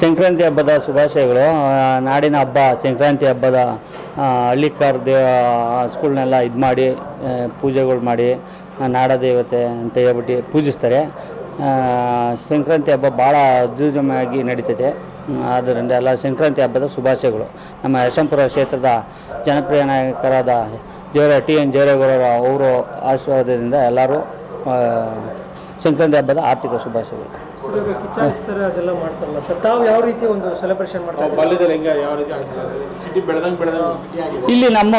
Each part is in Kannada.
ಸಂಕ್ರಾಂತಿ ಹಬ್ಬದ ಶುಭಾಶಯಗಳು. ನಾಡಿನ ಹಬ್ಬ, ಸಂಕ್ರಾಂತಿ ಹಬ್ಬದ ಹಳ್ಳಿಕಾರ ದೇವ ಸ್ಕೂಲ್ನೆಲ್ಲ ಇದು ಮಾಡಿ ಪೂಜೆಗಳು ಮಾಡಿ ನಾಡ ದೇವತೆ ಅಂತ ಹೇಳ್ಬಿಟ್ಟು ಪೂಜಿಸ್ತಾರೆ. ಸಂಕ್ರಾಂತಿ ಹಬ್ಬ ಭಾಳ ಅದ್ಭುತವಾಗಿ ನಡೀತೈತೆ. ಆದ್ದರಿಂದ ಎಲ್ಲ ಸಂಕ್ರಾಂತಿ ಹಬ್ಬದ ಶುಭಾಶಯಗಳು. ನಮ್ಮ ಯಶಂಪುರ ಕ್ಷೇತ್ರದ ಜನಪ್ರಿಯ ನಾಯಕರಾದ ಜೇರ ಟಿ ಎನ್ ಜೇರೇಗೌಡರ ಅವರು ಆಶೀರ್ವಾದದಿಂದ ಎಲ್ಲರೂ ಸಂಕ್ರಾಂತಿ ಹಬ್ಬದ ಆರ್ಥಿಕ ಶುಭಾಶಯಗಳು. ಸರ್ ಈಗ ಕಿಚ್ಚಾಯಿಸ್ತಾರೆ ಮಾಡ್ತಾರಲ್ಲ ಸರ್ ತಾವು ಯಾವ ರೀತಿ ಒಂದು ಸೆಲೆಬ್ರೇಷನ್ ಮಾಡ್ತಾರೆ ಬಾಲ್ಯದಲ್ಲಿ ಹೆಂಗೆ ಯಾವ ರೀತಿ ಸಿಟಿ ಬೆಳೆದಂಗೆ ಬೆಳೆದಂಗೆ ಸಿಟಿ ಆಗಿದೆ. ಇಲ್ಲಿ ನಮ್ಮ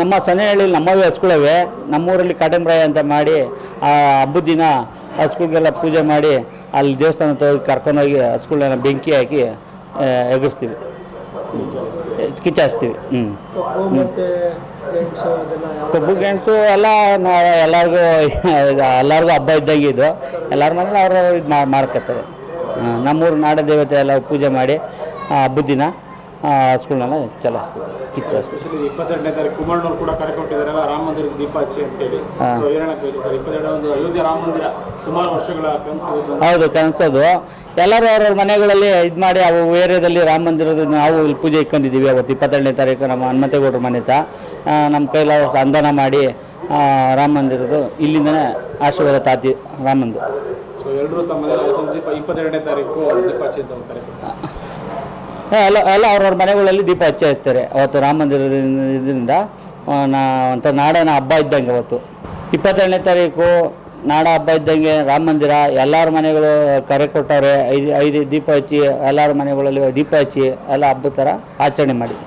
ನಮ್ಮ ಸನ್ನೆಹಳ್ಳಿಲಿ ನಮ್ಮವೇ ಹಸ್ಗಳವೆ ನಮ್ಮೂರಲ್ಲಿ ಕಾಟಂಬ್ರಾಯ ಅಂತ ಮಾಡಿ ಆ ಹಬ್ಬದ ದಿನ ಹಸ್ಗಳಿಗೆಲ್ಲ ಪೂಜೆ ಮಾಡಿ ಅಲ್ಲಿ ದೇವಸ್ಥಾನ ಹೋಗಿ ಕರ್ಕೊಂಡೋಗಿ ಹಸ್ಗಳನ್ನ ಬೆಂಕಿ ಹಾಕಿ ಎಗರಿಸ್ತೀವಿ. ಕಿಚ್ಚಾಯಿಸ್ತೀವಿ ಹ್ಞೂ ಕಬ್ಬು ಮತ್ತೆ ಗೆಣಸು ಎಲ್ಲ ನಾವು ಎಲ್ಲರಿಗೂ ಎಲ್ಲರಿಗೂ ಹಬ್ಬ ಇದ್ದಂಗೆ ಇದು. ಎಲ್ಲರ ಮನೇಲಿ ಅವರು ಇದು ಮಾಡ್ಕೊತಾರೆ ನಮ್ಮೂರು ನಾಡ ದೇವತೆ ಎಲ್ಲ ಪೂಜೆ ಮಾಡಿ ಹಬ್ಬದ ದಿನ. ಹಸ್ಗಳನ್ನೆಲ್ಲ ಚಲಾಯಿಸ್ತೀವಿ ಕಿಚ್ಚಾಯಿಸ್ತೀವಿ ಇಪ್ಪತ್ತೆರಡನೇ ತಾರೀಕು ಕುಮಾರನವ್ರು ಕೂಡ ಕರೆ ಕೊಟ್ಟಿದ್ದಾರಲ್ಲ ರಾಮ ಮಂದಿರ ದೀಪ ಹಚ್ಚಿ ಅಂತೇಳಿ ಸರ್ ಇಪ್ಪತ್ತೆರಡು ಒಂದು ಅಯೋಧ್ಯೆ ರಾಮ ಮಂದಿರ ಸುಮಾರು ವರ್ಷಗಳ ಕನಸು ಹೌದು ಕನಸೋದು ಎಲ್ಲರೂ ಅವ್ರವ್ರ ಮನೆಗಳಲ್ಲಿ ಇದು ಮಾಡಿ ಅವು ಏರಿಯಾದಲ್ಲಿ ರಾಮ ಮಂದಿರದ ನಾವು ಇಲ್ಲಿ ಪೂಜೆ ಇಟ್ಕೊಂಡಿದ್ದೀವಿ ಅವತ್ತು ಇಪ್ಪತ್ತೆರಡನೇ ತಾರೀಕು ನಮ್ಮ ಹನುಮಂತೇಗೌಡರ ಮನೆ ಹತ್ರ. ಆ, ನಮ್ಮ ಕೈಲ ಅಂದಾನ ಮಾಡಿ ರಾಮ ಮಂದಿರದು ಇಲ್ಲಿಂದನೇ ಆಶೀರ್ವಾದ ತಾತಿ ರಾಮ ಸೊ ಎಲ್ಲರೂ ತಮ್ಮ ದೀಪ ಇಪ್ಪತ್ತೆರಡನೇ ತಾರೀಕು ದೀಪ ಹಚ್ಚಿ ಅಂತ ಒಂದು ಕರೆ ಕೊಟ್ಟಿದ್ದಾರೆ. ಎಲ್ಲ ಎಲ್ಲ ಅವ್ರವ್ರ ಮನೆಗಳಲ್ಲಿ ದೀಪ ಹಚ್ಚಿ ಹಚ್ತಾರೆ ಅವತ್ತು ರಾಮ ಮಂದಿರದಿಂದ ಇದರಿಂದ ನಾ ಒಂಥರ ನಾಡನ ಹಬ್ಬ ಇದ್ದಂಗೆ ಅವತ್ತು. ಇಪ್ಪತ್ತೆರಡನೇ ತಾರೀಕು ನಾಡ ಹಬ್ಬ ಇದ್ದಂಗೆ ರಾಮ ಮಂದಿರ, ಎಲ್ಲರ ಮನೆಗಳು ಕರೆ ಕೊಟ್ಟವ್ರೆ, ಐದು ಐದು ದೀಪ ಹಚ್ಚಿ ಎಲ್ಲರ ಮನೆಗಳಲ್ಲಿ ದೀಪ ಹಚ್ಚಿ ಎಲ್ಲ ಹಬ್ಬದ ಥರ ಆಚರಣೆ ಮಾಡಿದ್ವಿ